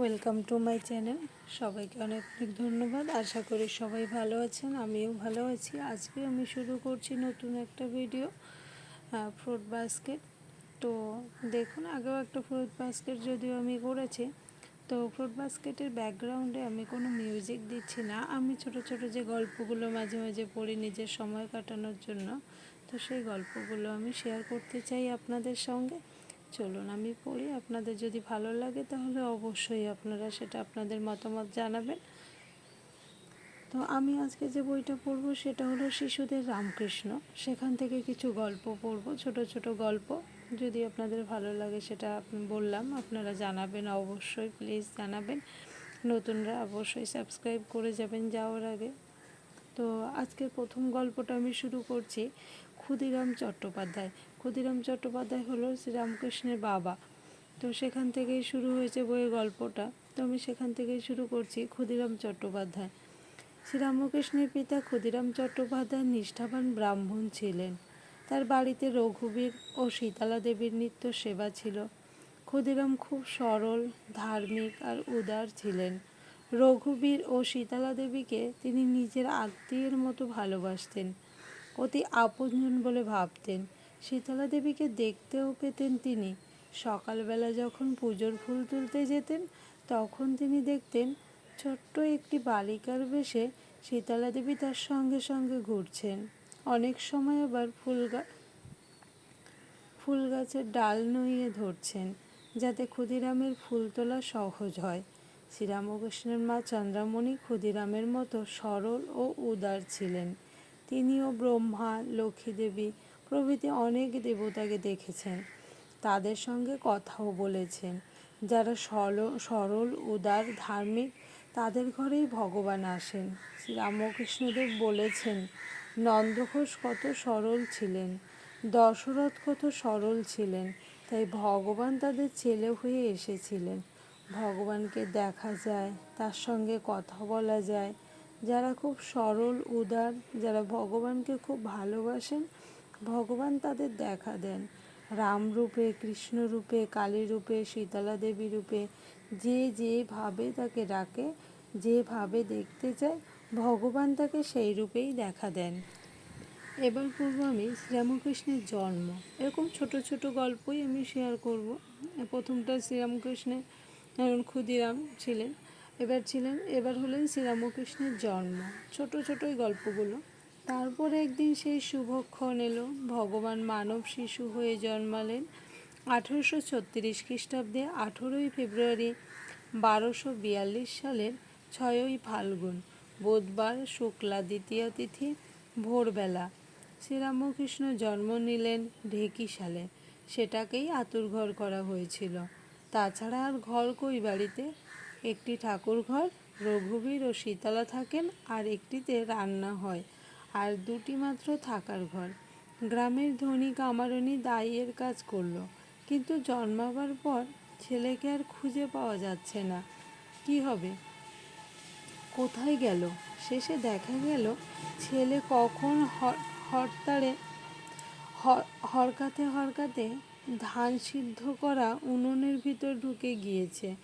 Welcome to my channel সবাইকে অনেক অনেক ধন্যবাদ। আশা করি সবাই ভালো আছেন, আমিও ভালো আছি। আজকে আমি শুরু করছি নতুন একটা ভিডিও ফ্রুট বাস্কেট তো দেখুন, আগেও একটা ফ্রুট বাস্কেট যদিও আমি করেছি, তো ফ্রুট বাস্কেটের ব্যাকগ্রাউন্ডে আমি কোনো মিউজিক দিচ্ছি না। আমি ছোট ছোট যে গল্পগুলো মাঝে মাঝে পড়ি নিজের সময় কাটানোর জন্য, তো সেই গল্পগুলো আমি শেয়ার করতে চাই আপনাদের সঙ্গে। চলুন আমি পড়ি, আপনাদের যদি ভালো লাগে তাহলে অবশ্যই আপনারা সেটা আপনাদের মতামত জানাবেন। তো আমি আজকে যে বইটা পড়ব সেটা হলো শিশুদের রামকৃষ্ণ। সেখান থেকে কিছু গল্প পড়ব, ছোট ছোট গল্প। যদি আপনাদের ভালো লাগে সেটা বললাম, আপনারা জানাবেন অবশ্যই, প্লিজ জানাবেন। নতুনরা অবশ্যই সাবস্ক্রাইব করে যাবেন যাওয়ার আগে। তো আজকের প্রথম গল্পটা আমি শুরু করছি, ক্ষুদিরাম চট্টোপাধ্যায়। ক্ষুদিরাম চট্টোপাধ্যায় হলো শ্রীরামকৃষ্ণের বাবা। তো সেখান থেকেই শুরু হয়েছে বইয়ের গল্পটা। তো আমি সেখান থেকেই শুরু করছি ক্ষুদিরাম চট্টোপাধ্যায়। শ্রীরামকৃষ্ণের পিতা ক্ষুদিরাম চট্টোপাধ্যায় নিষ্ঠাবান ব্রাহ্মণ ছিলেন। তার বাড়িতে রঘুবীর ও সীতালা দেবীর নিত্য সেবা ছিল। ক্ষুদিরাম খুব সরল, ধার্মিক আর উদার ছিলেন। রঘুবীর ও সীতালা দেবীকে তিনি নিজের আত্মীয়ের মতো ভালোবাসতেন, অতি আপনজন বলে ভাবতেন। শীতলা দেবীকে দেখতেও পেতেন তিনি। সকালবেলা যখন পুজোর ফুল তুলতে যেতেন, তখন তিনি দেখতেন ছোট্ট একটি বালিকার বেশে শীতলা দেবী তার সঙ্গে সঙ্গে ঘুরছেন। অনেক সময় আবার ফুলগা ফুল গাছের ডাল নইয়ে ধরছেন, যাতে ক্ষুদিরামের ফুল তোলা সহজ হয়। শ্রীরামকৃষ্ণের মা চন্দ্রামণি ক্ষুদিরামের মতো সরল ও উদার ছিলেন। তিনিও ব্রহ্মা, লক্ষ্মী দেবী প্রভৃতি অনেক দেবতাকে দেখেছেন। তাদের সঙ্গে কথাও বলেছেন। যারা সরল সরল, উদার, ধার্মিক, তাদের ঘরেই ভগবান আসেন। শ্রীরামকৃষ্ণদেব বলেছেন, নন্দঘোষ কত সরল ছিলেন, দশরথ কত সরল ছিলেন, তাই ভগবান তাদের ছেলে হয়ে এসেছিলেন। ভগবানকে দেখা যায়, তার সঙ্গে কথা বলা যায়। যারা খুব সরল, উদার, যারা ভগবানকে খুব ভালোবাসেন ভগবান তাদের দেখা দেন। রাম রূপে, কৃষ্ণ রূপে, কালী রূপে, শীতলা দেবী রূপে, যে যেভাবে তাকে ডাকে, যেভাবে দেখতে চায়, ভগবান তাকে সেই রূপেই দেখা দেন। এবার করব আমি শ্রীরামকৃষ্ণের জন্ম। এরকম ছোট ছোট গল্পই আমি শেয়ার করব। প্রথমটা শ্রীরামকৃষ্ণের ক্ষুদিরাম ছিলেন। এবার ছিলেন, এবার হলেন শ্রীরামকৃষ্ণের জন্ম। ছোট ছোটই গল্পগুলো। তারপরে একদিন সেই শুভক্ষণ এলো। ভগবান মানব শিশু হয়ে জন্মালেন আঠেরোশো ছত্রিশ খ্রিস্টাব্দে আঠেরোই ফেব্রুয়ারি বারোশো বিয়াল্লিশ সালের ছয়ই ফাল্গুন, বুধবার শুক্লা দ্বিতীয় তিথি, ভোরবেলা। শ্রীরামকৃষ্ণ জন্ম নিলেন ঢেকি সালে সেটাকেই আতুরঘর করা হয়েছিল। তাছাড়া আর ঘর কই বাড়িতে? একটি ঠাকুর ঘর রঘুবীর ও শীতলা থাকেন আর একটিতে রান্না হয়। আর দুটি মাত্র থাকার ঘর। গ্রামের ধনী কামারণী দায়ের কাজ করল, কিন্তু জন্মাবার পর ছেলেকে আর খুঁজে পাওয়া যাচ্ছে না। কি হবে? কোথায় গেল? শেষে দেখা গেল, ছেলে কখন হ- হরতাড়ে হ- হরকাতে হরকাতে ধান সিদ্ধ করা উনুনের ভিতর ঢুকে গিয়েছে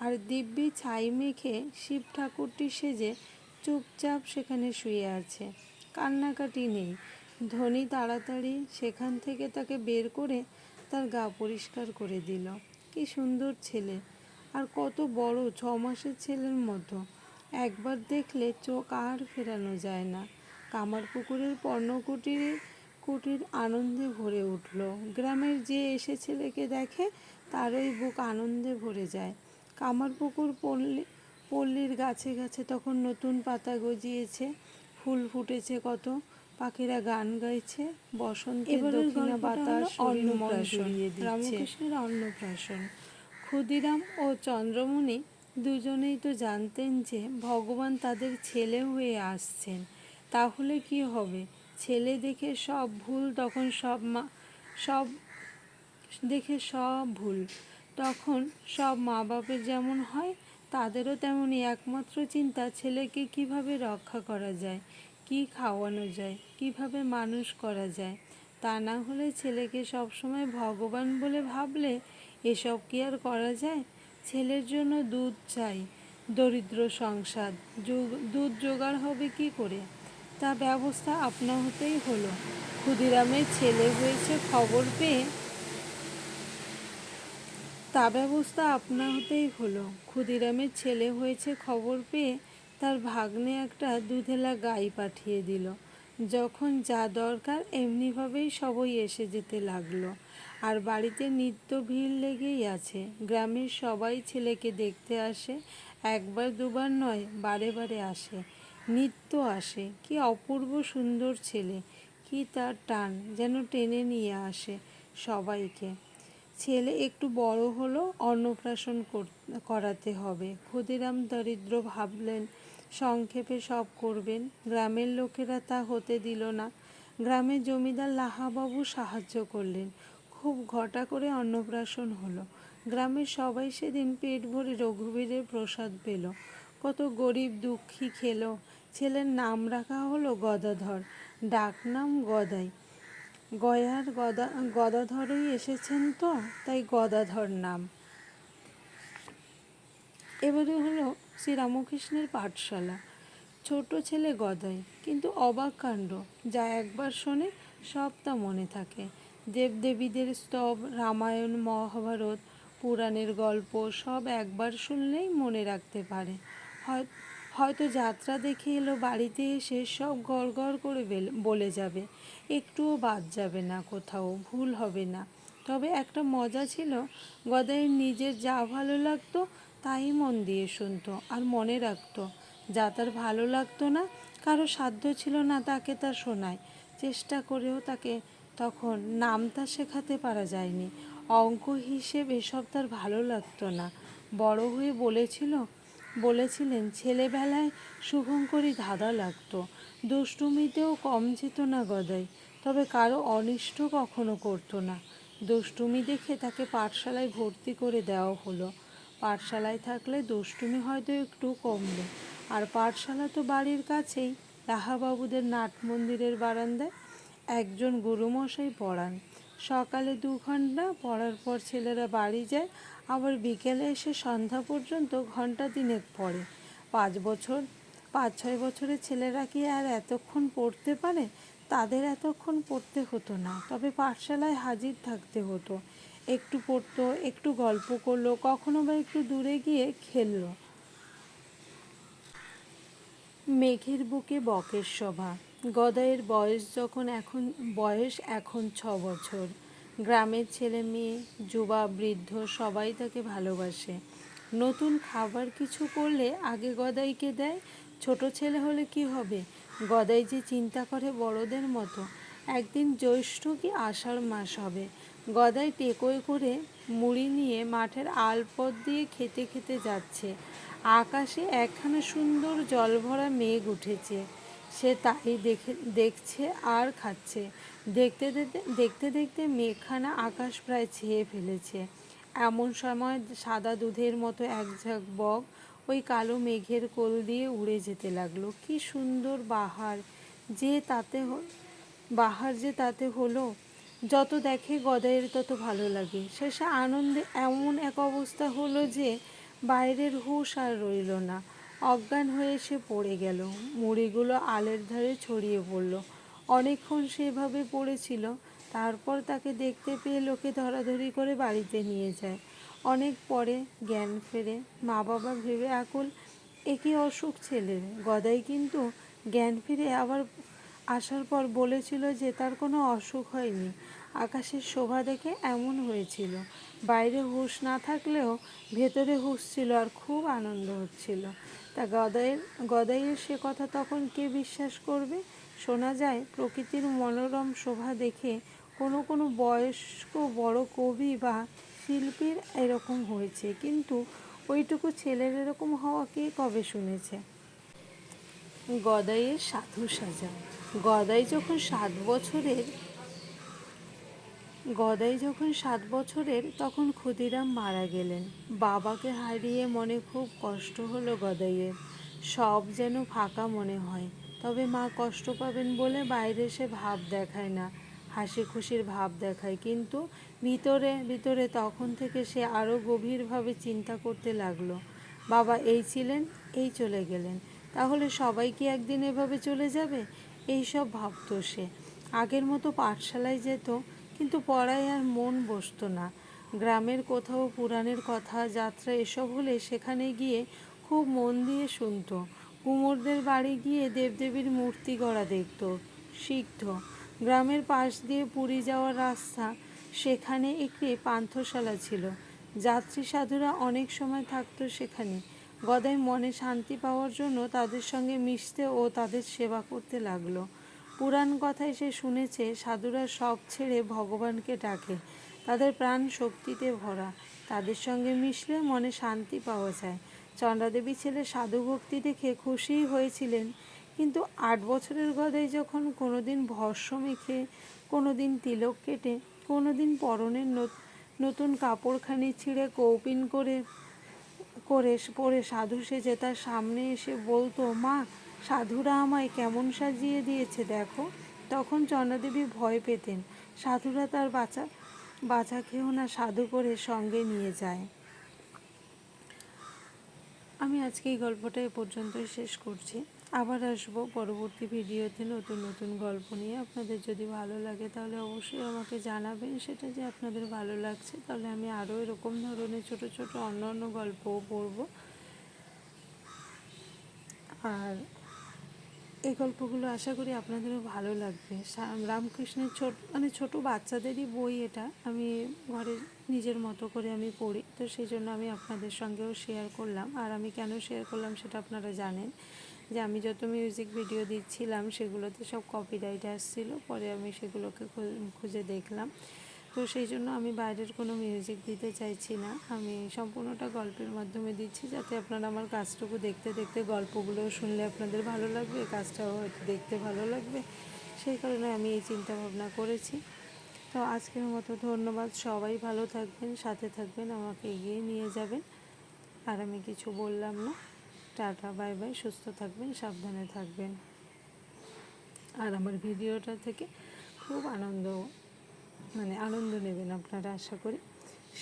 আর দিব্যি ছাই মেখে শিব ঠাকুরটি সেজে চুপচাপ সেখানে শুয়ে আছে। কান্নাকাটি নেই। ধনী তাড়াতাড়ি সেখান থেকে তাকে বের করে তার গা পরিষ্কার করে দিল। কি সুন্দর ছেলে। আর কত বড় ছ মাসের ছেলের মতো। একবার দেখলে চোখ আর ফেরানো যায় না। কামার পুকুরের পর্ণকুটিরে কুটির আনন্দে ভরে উঠল। গ্রামের যে এসে ছেলেকে দেখে, তারই বুক আনন্দে ভরে যায়। কামার পুকুর পল্লী, পল্লীর গাছে গাছে তখন নতুন পাতা গজিয়েছে। ফুল ফুটেছে কত। পাখিরা গান গাইছে বসন্তের দক্ষিণা বাতাস অন্নপ্রাশন। রামকৃষ্ণের অন্নপ্রাশন। ক্ষুদিরাম ও চন্দ্রমণি দুজনেই তো জানতেন যে ভগবান তাদের ছেলে হয়ে আসছেন। তাহলে কি হবে? ছেলে দেখে সব ভুল তখন সব মা সব দেখে সব ভুল। তখন সব মা বাপের যেমন হয় তাদেরও তেমনই একমাত্র চিন্তা ছেলেকে কীভাবে রক্ষা করা যায়, কি খাওয়ানো যায়, কীভাবে মানুষ করা যায়। তা না হলে ছেলেকে সবসময় ভগবান বলে ভাবলে এসব কি আর করা যায়? ছেলের জন্য দুধ চাই, দরিদ্র সংসার দুধ জোগাড় হবে কি করে? তা ব্যবস্থা আপনা হতেই হলো। ক্ষুদিরামের ছেলে হয়েছে খবর পেয়ে তা ব্যবস্থা আপনা হতেই হলো। ক্ষুদিরামের ছেলে হয়েছে খবর পেয়ে তার ভাগ্নে একটা দুধেলা গাই পাঠিয়ে দিল। যখন যা দরকার এমনিভাবেই সবই এসে যেতে লাগল। আর বাড়িতে নিত্য ভিড় লেগেই আছে। গ্রামের সবাই ছেলেকে দেখতে আসে, একবার দুবার নয়, বারে বারে আসে। নিত্য আসে। কি অপূর্ব সুন্দর ছেলে। কি তার টান, যেন টেনে নিয়ে আসে সবাইকে। ছেলে একটু বড় হলো, অন্নপ্রাশন করাতে হবে। ক্ষুদিরাম দরিদ্র ভাবলেন, সংক্ষেপে সব করবেন। গ্রামের লোকেরা তা হতে দিল না। গ্রামের জমিদার লাহাবাবু সাহায্য করলেন। খুব ঘটা করে অন্নপ্রাশন হলো। গ্রামের সবাই সেদিন পেট ভরে রঘুবীরের প্রসাদ পেল। কত গরিব দুঃখী খেলো। ছেলের নাম রাখা হলো গদাধর, ডাকনাম গদাই। গয়ার গদা, গদাধরই এসেছেন তো, তাই গদাধর নাম। এবারে হলো শ্রীরামকৃষ্ণের পাঠশালা। ছোট ছেলে গদাই, কিন্তু অবাক কাণ্ড। যা একবার শোনে সব তা মনে থাকে। দেবদেবীদের স্তব, রামায়ণ, মহাভারত, পুরাণের গল্প, সব একবার শুনলেই মনে রাখতে পারে। হয়, হয়তো যাত্রা দেখে এলো, বাড়িতে এসে সব গড় গড় করে বলে যাবে। একটুও বাদ যাবে না কোথাও, ভুল হবে না। তবে একটা মজা ছিল গদাইয়ের নিজের যা ভালো লাগতো তাই মন দিয়ে শুনতো আর মনে রাখতো। যা তার ভালো লাগতো না, কারও সাধ্য ছিল না তাকে তা শোনায়। চেষ্টা করেও তাকে তখন নামতা শেখাতে পারা যায়নি। অঙ্ক হিসেব এসব তার ভালো লাগতো না। বড় হয়ে বলেছিল, বলেছিলেন, ছেলেবেলায় শুভঙ্করী ধাঁধা লাগতো। দুষ্টুমিতেও কম যেত না গদাই, তবে কারও অনিষ্ট কখনো করতো না। দুষ্টুমি দেখে তাকে পাঠশালায় ভর্তি করে দেওয়া হলো। পাঠশালায় থাকলে দুষ্টুমি হয়তো একটু কমবে। আর পাঠশালা তো বাড়ির কাছেই রাহাবাবুদের নাট মন্দিরের বারান্দায় একজন গুরুমশাই পড়ান। সকালে দু ঘণ্টা পড়ার পর ছেলেরা বাড়ি যায়, আবার বিকেলে এসে সন্ধ্যা পর্যন্ত ঘণ্টা তিনেক পড়ে। পাঁচ বছর পাঁচ ছয় বছরের ছেলেরা কি আর এতক্ষণ পড়তে পারে? তাদের এতক্ষণ পড়তে হতো না। তবে পাঠশালায় হাজির থাকতে হতো। একটু পড়তো, একটু গল্প করল, কখনো বা একটু দূরে গিয়ে খেললো। মেঘের বুকে বকের সভা গদাইয়ের বয়স যখন এখন, বয়স এখন ছ বছর। গ্রামের ছেলে মেয়ে, যুবা, বৃদ্ধ সবাই তাকে ভালোবাসে। নতুন খাবার কিছু করলে আগে গদাইকে দেয় ছোট ছেলে হলে কি হবে? গদাই যে চিন্তা করে বড়দের মতো, একদিন জ্যৈষ্ঠ কি আষাঢ় মাস হবে। গদাই টেকোয় করে মুড়ি নিয়ে মাঠের আলপথ দিয়ে খেতে খেতে যাচ্ছে। আকাশে একখানা সুন্দর জলভরা মেঘ উঠেছে। সে তাই দেখে, দেখছে আর খাচ্ছে। দেখতে দেখতে দেখতে দেখতে মেঘখানা আকাশ প্রায় ছেয়ে ফেলেছে। এমন সময় সাদা দুধের মতো এক ঝাঁক বক ওই কালো মেঘের কোল দিয়ে উড়ে যেতে লাগল। কি সুন্দর বাহার যে তাতে বাহার যে তাতে হলো। যত দেখে গদাইয়ের তত ভালো লাগে। শেষে আনন্দে এমন এক অবস্থা হলো যে বাইরের হুঁশ আর রইল না। অজ্ঞান হয়ে সে পড়ে গেল। মুড়িগুলো আলের ধারে ছড়িয়ে পড়ল। অনেকক্ষণ সেভাবে পড়েছিল। তারপর তাকে দেখতে পেয়ে লোকে ধরাধরি করে বাড়িতে নিয়ে যায়। অনেক পরে জ্ঞান ফেরে। মা বাবা ভেবে আকুল একই অসুখ ছেলের গদাই কিন্তু জ্ঞান ফিরে আবার আসার পর বলেছিল যে তার কোনো অসুখ হয়নি। আকাশের শোভা দেখে এমন হয়েছিল। বাইরে হুঁশ না থাকলেও ভেতরে হুঁশ ছিল আর খুব আনন্দ হচ্ছিল। তা গদাইয়ের গদাইয়ের সে কথা তখন কে বিশ্বাস করবে? শোনা যায়, প্রকৃতির মনোরম শোভা দেখে কোনো কোনো বয়স্ক বড় কবি বা শিল্পীর এরকম হয়েছে, কিন্তু ওইটুকু ছেলের এরকম হওয়া কে কবে শুনেছে? গদাইয়ের সাধু সাজা। গদাই যখন সাত বছরের, গদাই যখন সাত বছরের, তখন ক্ষুদিরাম মারা গেলেন। বাবাকে হারিয়ে মনে খুব কষ্ট হলো গদাইয়ের। সব যেন ফাঁকা মনে হয়। তবে মা কষ্ট পাবেন বলে বাইরে সে ভাব দেখায় না। হাসি খুশির ভাব দেখায়। কিন্তু ভিতরে ভিতরে তখন থেকে সে আরও গভীরভাবে চিন্তা করতে লাগল। বাবা, এই ছিলেন, এই চলে গেলেন। তাহলে সবাই কি একদিন এভাবে চলে যাবে? এই সব ভাবতো সে। আগের মতো পাঠশালায় যেত, কিন্তু পড়ায় আর মন বসতো না। গ্রামের কোথাও পুরাণের কথা, যাত্রা এসব হলে সেখানে গিয়ে খুব মন দিয়ে শুনতো। কুমোরদের বাড়ি গিয়ে দেবদেবীর মূর্তি গড়া দেখত, শিখত। গ্রামের পাশ দিয়ে পুরী যাওয়ার রাস্তা, সেখানে একটি পান্থশালা ছিল। যাত্রী সাধুরা অনেক সময় থাকতো সেখানে। গদাই মনে শান্তি পাওয়ার জন্য তাদের সঙ্গে মিশতে ও তাদের সেবা করতে লাগল। পুরাণ কথায় সে শুনেছে, সাধুরা সব ছেড়ে ভগবানকে ডাকে। তাদের প্রাণ শক্তিতে ভরা। তাদের সঙ্গে মিশলে মনে শান্তি পাওয়া যায়। চন্দ্রাদেবী ছেলে সাধু ভক্তি দেখে খুশিই হয়েছিলেন। কিন্তু আট বছরের গদাই যখন কোনো দিন ভস্য মেখে কোনো দিন তিলক কেটে কোনো দিন পরনের নত- নতুন কাপড়খানি ছিঁড়ে কৌপিন করে করে পরে সাধু সেজে তার সামনে এসে বলতো, মা, সাধুরা আমায় কেমন সাজিয়ে দিয়েছে দেখো। তখন চন্দ্রাদেবী ভয় পেতেন। সাধুরা তার বাচ্চা বাছা খেয়েও না সাধু করে সঙ্গে নিয়ে যায়। আমি আজকে এই গল্পটা এ পর্যন্তই শেষ করছি। আবার আসব পরবর্তী ভিডিওতে নতুন নতুন গল্প নিয়ে। আপনাদের যদি ভালো লাগে তাহলে অবশ্যই আমাকে জানাবেন। সেটা যে আপনাদের ভালো লাগছে তাহলে আমি আরও এরকম ধরনের ছোট ছোট অন্য অন্য গল্পও পড়ব। আর এই গল্পগুলো আশা করি আপনাদেরও ভালো লাগবে। রামকৃষ্ণের ছোট মানে ছোট বাচ্চাদেরই বই এটা আমি ঘরে নিজের মতো করে আমি পড়ি। তো সেই জন্য আমি আপনাদের সঙ্গেও শেয়ার করলাম। আর আমি কেন শেয়ার করলাম সেটা আপনারা জানেন। যে আমি যত মিউজিক ভিডিও দিচ্ছিলাম, সেগুলোতে সব কপিরাইট আসছিল। পরে আমি সেগুলোকে খুঁজে দেখলাম। তো সেই জন্য আমি বাইরের কোনো মিউজিক দিতে চাইছি না। আমি সম্পূর্ণটা গল্পের মাধ্যমে দিচ্ছি, যাতে আপনারা আমার কাজটুকু দেখতে দেখতে গল্পগুলোও শুনলে আপনাদের ভালো লাগবে, কাজটাও হয়তো দেখতে ভালো লাগবে। সেই কারণে আমি এই চিন্তা ভাবনা করেছি। তো আজকের মতো ধন্যবাদ। সবাই ভালো থাকবেন, সাথে থাকবেন, আমাকে এগিয়ে নিয়ে যাবেন। আর আমি কিছু বললাম না। টাটা, বাই বাই, সুস্থ থাকবেন, সাবধানে থাকবেন। আর আমার ভিডিওটা থেকে খুব আনন্দ মানে আনন্দ নেবেন আপনারা, আশা করি।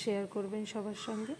শেয়ার করবেন সবার সঙ্গে।